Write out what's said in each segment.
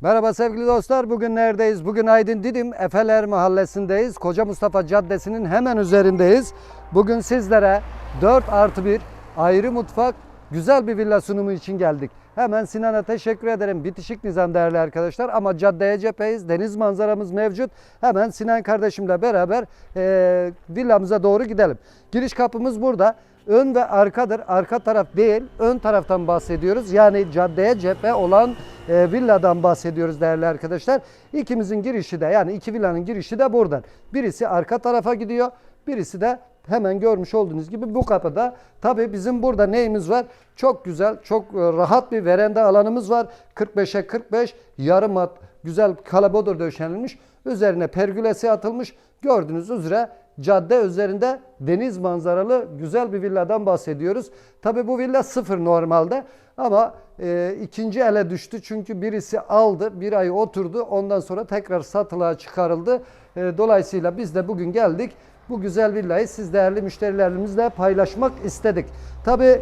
Merhaba sevgili dostlar. Bugün neredeyiz? Bugün Aydın Didim Efeler Mahallesi'ndeyiz. Koca Mustafa Caddesi'nin hemen üzerindeyiz. Bugün sizlere 4 artı 1 ayrı mutfak güzel bir villa sunumu için geldik. Hemen Sinan'a teşekkür ederim. Bitişik nizam değerli arkadaşlar. Ama caddeye cepheyiz. Deniz manzaramız mevcut. Hemen Sinan kardeşimle beraber eee villamıza doğru gidelim. Giriş kapımız burada. Ön ve arkadır. Arka taraf değil, ön taraftan bahsediyoruz. Yani caddeye cephe olan e, villadan bahsediyoruz değerli arkadaşlar. İkimizin girişi de yani iki villanın girişi de buradan. Birisi arka tarafa gidiyor, birisi de hemen görmüş olduğunuz gibi bu kapıda. Tabii bizim burada neyimiz var? Çok güzel, çok e, rahat bir veranda alanımız var. 45'e 45 yarım at güzel kalabodur döşenilmiş. Üzerine pergülesi atılmış. Gördüğünüz üzere cadde üzerinde deniz manzaralı güzel bir villadan bahsediyoruz. Tabi bu villa sıfır normalde ama e, ikinci ele düştü çünkü birisi aldı bir ay oturdu ondan sonra tekrar satılığa çıkarıldı. E, dolayısıyla biz de bugün geldik bu güzel villayı siz değerli müşterilerimizle paylaşmak istedik. Tabi e,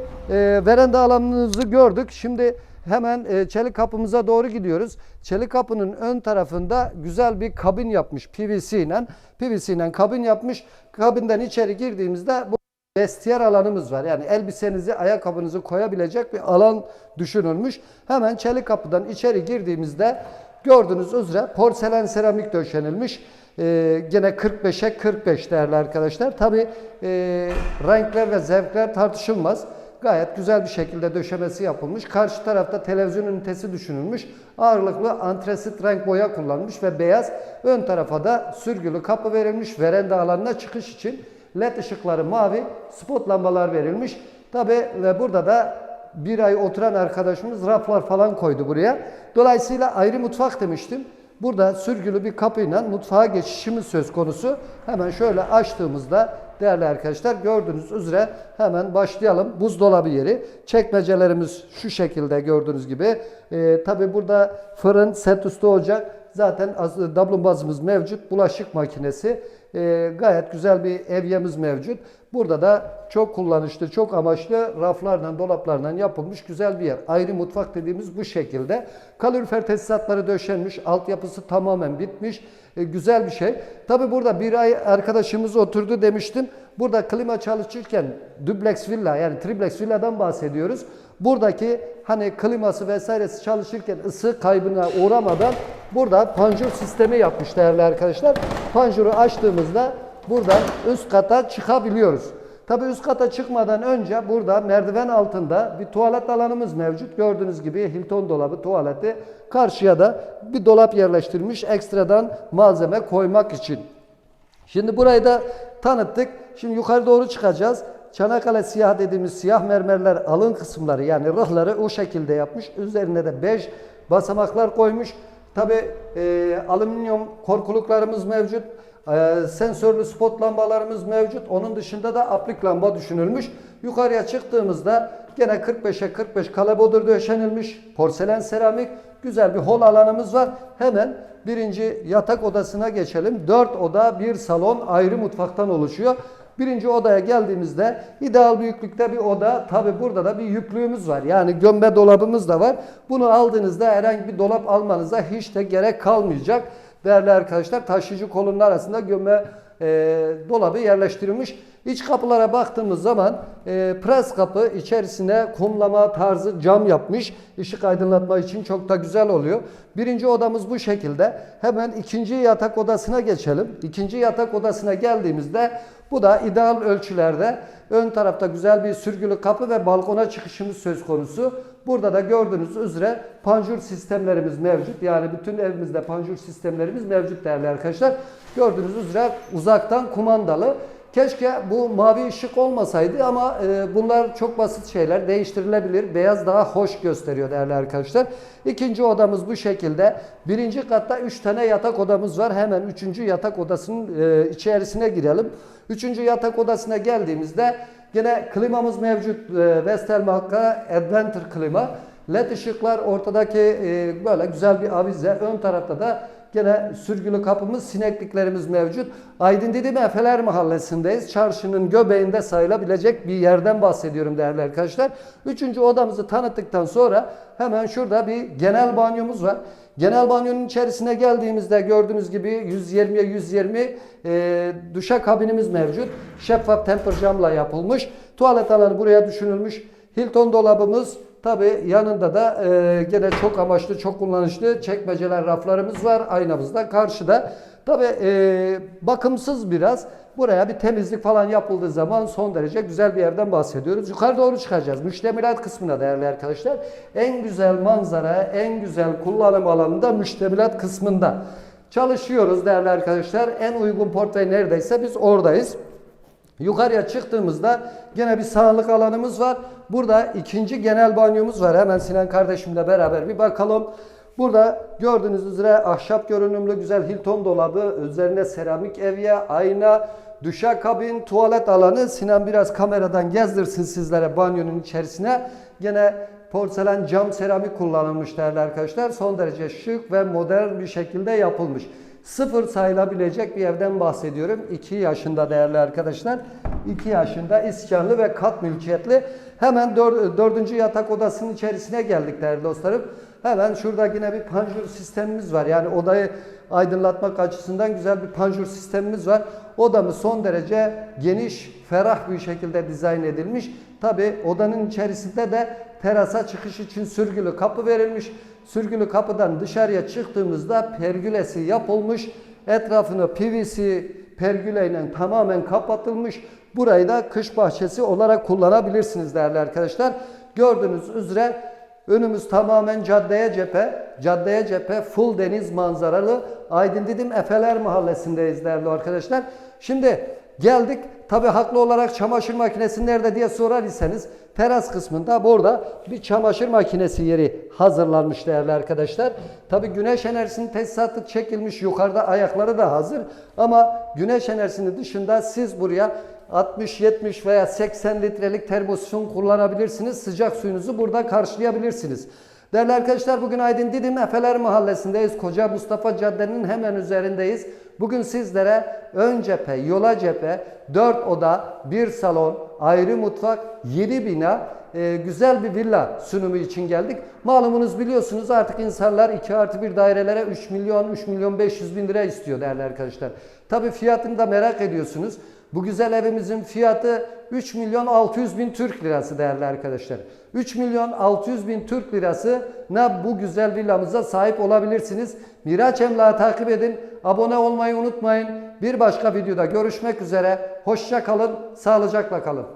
veranda alanınızı gördük şimdi Hemen e, çelik kapımıza doğru gidiyoruz. Çelik kapının ön tarafında güzel bir kabin yapmış PVC ile. PVC ile kabin yapmış. Kabinden içeri girdiğimizde bu vestiyer alanımız var. Yani elbisenizi, ayakkabınızı koyabilecek bir alan düşünülmüş. Hemen çelik kapıdan içeri girdiğimizde gördüğünüz üzere porselen seramik döşenilmiş. Ee, gene 45'e 45 değerli arkadaşlar. Tabi renkler ve zevkler tartışılmaz. Gayet güzel bir şekilde döşemesi yapılmış. Karşı tarafta televizyon ünitesi düşünülmüş. Ağırlıklı antresit renk boya kullanmış ve beyaz. Ön tarafa da sürgülü kapı verilmiş. Veranda alanına çıkış için led ışıkları mavi, spot lambalar verilmiş. Tabi ve burada da bir ay oturan arkadaşımız raflar falan koydu buraya. Dolayısıyla ayrı mutfak demiştim. Burada sürgülü bir kapıyla mutfağa geçişimiz söz konusu. Hemen şöyle açtığımızda değerli arkadaşlar gördüğünüz üzere hemen başlayalım. Buzdolabı yeri. Çekmecelerimiz şu şekilde gördüğünüz gibi. Ee, Tabi burada fırın, set üstü ocak. Zaten dablumbazımız mevcut. Bulaşık makinesi. Ee, gayet güzel bir evyemiz mevcut. Burada da çok kullanışlı, çok amaçlı raflardan, dolaplardan yapılmış güzel bir yer. Ayrı mutfak dediğimiz bu şekilde. Kalorifer tesisatları döşenmiş, altyapısı tamamen bitmiş. E, güzel bir şey. Tabi burada bir ay arkadaşımız oturdu demiştim. Burada klima çalışırken duplex villa yani triplex villadan bahsediyoruz. Buradaki hani kliması vesairesi çalışırken ısı kaybına uğramadan burada panjur sistemi yapmış değerli arkadaşlar. Panjuru açtığımızda buradan üst kata çıkabiliyoruz. Tabi üst kata çıkmadan önce burada merdiven altında bir tuvalet alanımız mevcut. Gördüğünüz gibi Hilton dolabı tuvaleti. Karşıya da bir dolap yerleştirmiş ekstradan malzeme koymak için. Şimdi burayı da tanıttık. Şimdi yukarı doğru çıkacağız. Çanakkale siyah dediğimiz siyah mermerler alın kısımları yani rıhları o şekilde yapmış. Üzerine de bej basamaklar koymuş. Tabi e, alüminyum korkuluklarımız mevcut. E, sensörlü spot lambalarımız mevcut. Onun dışında da aplik lamba düşünülmüş. Yukarıya çıktığımızda gene 45'e 45 kalabodur döşenilmiş. Porselen seramik. Güzel bir hol alanımız var. Hemen birinci yatak odasına geçelim. 4 oda, bir salon ayrı mutfaktan oluşuyor. Birinci odaya geldiğimizde ideal büyüklükte bir oda. Tabi burada da bir yüklüğümüz var. Yani gömme dolabımız da var. Bunu aldığınızda herhangi bir dolap almanıza hiç de gerek kalmayacak. Değerli arkadaşlar taşıyıcı kolonun arasında gömme e, dolabı yerleştirilmiş. İç kapılara baktığımız zaman e, pres kapı içerisine kumlama tarzı cam yapmış. Işık aydınlatma için çok da güzel oluyor. Birinci odamız bu şekilde. Hemen ikinci yatak odasına geçelim. İkinci yatak odasına geldiğimizde bu da ideal ölçülerde. Ön tarafta güzel bir sürgülü kapı ve balkona çıkışımız söz konusu. Burada da gördüğünüz üzere panjur sistemlerimiz mevcut. Yani bütün evimizde panjur sistemlerimiz mevcut değerli arkadaşlar. Gördüğünüz üzere uzaktan kumandalı. Keşke bu mavi ışık olmasaydı ama e, bunlar çok basit şeyler değiştirilebilir. Beyaz daha hoş gösteriyor değerli arkadaşlar. İkinci odamız bu şekilde. Birinci katta 3 tane yatak odamız var. Hemen üçüncü yatak odasının e, içerisine girelim. Üçüncü yatak odasına geldiğimizde Yine klimamız mevcut. E, Vestel marka Adventure klima. LED ışıklar ortadaki e, böyle güzel bir avize. Ön tarafta da Gene sürgülü kapımız, sinekliklerimiz mevcut. Aydın Didim Efeler Mahallesi'ndeyiz. Çarşının göbeğinde sayılabilecek bir yerden bahsediyorum değerli arkadaşlar. Üçüncü odamızı tanıttıktan sonra hemen şurada bir genel banyomuz var. Genel banyonun içerisine geldiğimizde gördüğünüz gibi 120'ye 120 e, duşa kabinimiz mevcut. Şeffaf temper camla yapılmış. Tuvalet alanı buraya düşünülmüş. Hilton dolabımız tabi yanında da e, gene çok amaçlı, çok kullanışlı çekmeceler, raflarımız var. Aynamız da karşıda. Tabi e, bakımsız biraz. Buraya bir temizlik falan yapıldığı zaman son derece güzel bir yerden bahsediyoruz. Yukarı doğru çıkacağız. Müştemilat kısmına değerli arkadaşlar. En güzel manzara, en güzel kullanım alanında müştemilat kısmında çalışıyoruz değerli arkadaşlar. En uygun portföy neredeyse biz oradayız. Yukarıya çıktığımızda gene bir sağlık alanımız var. Burada ikinci genel banyomuz var. Hemen Sinan kardeşimle beraber bir bakalım. Burada gördüğünüz üzere ahşap görünümlü güzel Hilton dolabı, üzerine seramik evye, ayna, duşakabin, tuvalet alanı. Sinan biraz kameradan gezdirsin sizlere banyonun içerisine. Gene porselen cam seramik kullanılmış değerli arkadaşlar. Son derece şık ve modern bir şekilde yapılmış. Sıfır sayılabilecek bir evden bahsediyorum. 2 yaşında değerli arkadaşlar. 2 yaşında iskanlı ve kat mülkiyetli. Hemen dör, dördüncü yatak odasının içerisine geldik değerli dostlarım. Hemen şurada yine bir panjur sistemimiz var. Yani odayı aydınlatmak açısından güzel bir panjur sistemimiz var. Odamız son derece geniş, ferah bir şekilde dizayn edilmiş. Tabi odanın içerisinde de terasa çıkış için sürgülü kapı verilmiş. Sürgülü kapıdan dışarıya çıktığımızda pergülesi yapılmış. Etrafını PVC pergüleyle tamamen kapatılmış. Burayı da kış bahçesi olarak kullanabilirsiniz değerli arkadaşlar. Gördüğünüz üzere önümüz tamamen caddeye cephe. Caddeye cephe full deniz manzaralı. Aydın Didim Efeler Mahallesi'ndeyiz değerli arkadaşlar. Şimdi geldik. Tabi haklı olarak çamaşır makinesi nerede diye sorar iseniz teras kısmında burada bir çamaşır makinesi yeri hazırlanmış değerli arkadaşlar. Tabi güneş enerjisinin tesisatı çekilmiş yukarıda ayakları da hazır ama güneş enerjisinin dışında siz buraya 60, 70 veya 80 litrelik termosifon kullanabilirsiniz. Sıcak suyunuzu burada karşılayabilirsiniz. Değerli arkadaşlar bugün Aydın Didim Efeler Mahallesi'ndeyiz. Koca Mustafa Cadde'nin hemen üzerindeyiz. Bugün sizlere ön cephe, yola cephe, 4 oda, 1 salon, ayrı mutfak, 7 bina, e, güzel bir villa sunumu için geldik. Malumunuz biliyorsunuz artık insanlar 2 artı 1 dairelere 3 milyon, 3 milyon 500 bin lira istiyor değerli arkadaşlar. Tabi fiyatını da merak ediyorsunuz. Bu güzel evimizin fiyatı 3 milyon 600 bin Türk lirası değerli arkadaşlar. 3 milyon 600 bin Türk lirası ne bu güzel villamıza sahip olabilirsiniz. Miraç Emlak'ı takip edin. Abone olmayı unutmayın. Bir başka videoda görüşmek üzere. Hoşça kalın, sağlıcakla kalın.